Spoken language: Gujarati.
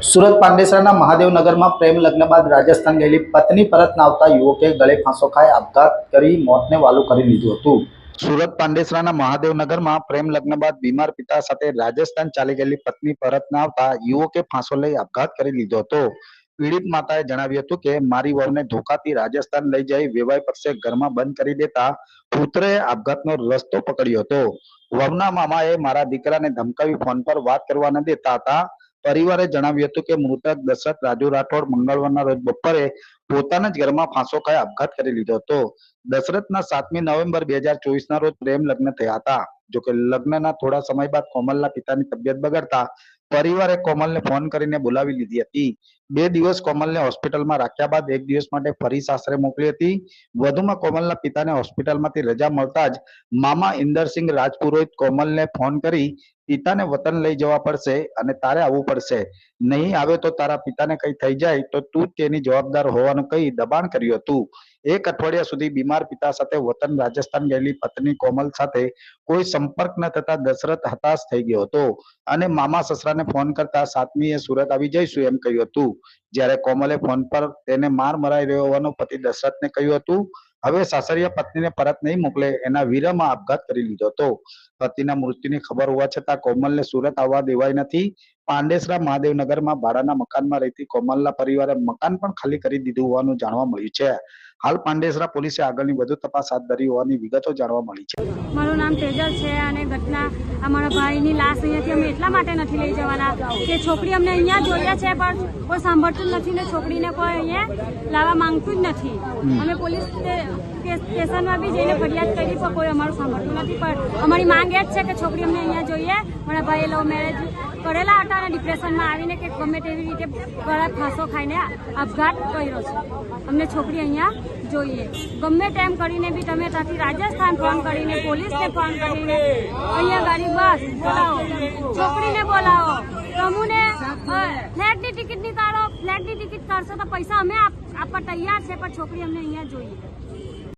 સુરત પાંડેસરાના મહાદેવનગરમાં પ્રેમ લગ્ન બાદ રાજસ્થાન ગયેલી પત્ની પરત ના આવતા યુવકે ગળે ફાંસો ખાઈ આપઘાત કરી મોતને વાલું કરી લીધું હતું. સુરત પાંડેસરાના મહાદેવનગરમાં પ્રેમ લગ્ન બાદ બીમાર પિતા સાથે રાજસ્થાન ચાલી ગયેલી પત્ની પરત ના આવતા યુવકે ફાંસો લઈ આપઘાત કરી લીધો હતો. પીડિત માતાએ જણાવ્યું હતું કે, મારી વહુને ધોકાથી રાજસ્થાન લઈ જઈ વેવાય પક્ષે ઘરમાં બંધ કરી દેતા પુત્રએ આપઘાતનો રસ્તો પકડ્યો હતો. વહુના મામાએ મારા દીકરાને ધમકાવી ફોન પર વાત કરવા ન દેતા હતા. પરિવારે જણાવ્યું હતું કે મૃતક દશરથ, રાજુ રાઠોડ મંગળવારના રોજ બપોરે પોતાના જ ઘરમાં ફાંસો ખાઈ આપઘાત કરી લીધો હતો. દશરથના સાતમી નવેમ્બર બે હજાર ચોવીસના રોજ પ્રેમ લગ્ન થયા હતા. જોકે લગ્નના થોડા સમય બાદ કોમલના પિતાની તબિયત બગડતા પરિવારે કોમલને ફોન કરીને બોલાવી લીધી હતી. બે દિવસ કોમલને હોસ્પિટલમાં રાખ્યા બાદ એક દિવસ માટે ફરી સાસરે મોકલી હતી. વધુમાં કોમલના પિતાને હોસ્પિટલમાંથી રજા મળતા જ મામા ઇન્દરસિંહ રાજપુરોહિત કોમલને ફોન કરી પિતાને વતન લઈ જવા પડશે અને તારે આવવું પડશે. નહીં આવે તો તારા પિતાને કઈ થઈ જાય તો તું તેની જવાબદાર હોવાનું કહી દબાણ કર્યું હતું. એક અઠવાડિયા સુધી બીમાર પિતા સાથે વતન રાજસ્થાન ગયેલી પત્ની કોમલ સાથે કોઈ સંપર્ક ન થતા દશરથ હતાશ થઈ ગયો હતો અને મામા સસરાને ફોન કરતા સાતમીએ સુરત આવી જઈશું એમ કહ્યું હતું. જ્યારે કોમલે ફોન પર તેને માર મરાઈ રહ્યો હોવાનું પતિ દશરથને કહ્યું હતું. હવે સાસરિયા પત્નીને પરત નહીં મોકલે, એના વિરહમાં આપઘાત કરી લીધો હતો. પતિના મૃત્યુની ખબર હોવા છતાં કોમલને સુરત આવવા દેવાય નથી. પાંડેસરા મહાદેવનગરમાં ભાડાના મકાનમાં રહેતી કોમલના પરિવારે મકાન પણ ખાલી કરી દીધું હોવાનું જાણવા મળ્યું છે. હાલ પાંડેસરા પોલીસે આગળની વધુ તપાસ હાથ ધરી હોવાની વિગતો જાણવા મળી છે. મારું નામ તેજલ છે અને ઘટના અમારા ભાઈની લાશ અહીંયાથી અમે એટલા માટે નથી લઈ જવાના કે છોકરી અમને અહીંયા જોઈએ છે પણ કોઈ સાંભળતું નથી ને છોકરીને કોઈ અહીંયા લાવવા માંગતું જ નથી. અમે પોલીસ સ્ટેશનમાં બી જઈને ફરિયાદ કરી પણ કોઈ અમારું સાંભળતું નથી. પણ અમારી માંગ એ જ છે કે છોકરી અમને અહીંયા જોઈએ. મારા ભાઈએ લવ મેરેજ કરેલા હતા અને ડિપ્રેશનમાં આવીને કે ગમે તેવી રીતે ગળા ફાંસો ખાઈને આપઘાત કર્યો છે. અમને છોકરી અહીંયા જોઈએ. ગમે તેમ કરીને બી તમે ત્યાંથી રાજસ્થાન ફોન કરીને, પોલીસને ફોન કરીને અહીંયા ગાડી બસ, બોલાવો. છોકરીને બોલાવો. તમુને ફ્લેટની ટિકિટ નીકાળો. ફ્લેટની ટિકિટ કાઢશો તો પૈસા અમે આપ- આપવા તૈયાર છે, પણ છોકરી અમને અહીંયા જોઈએ.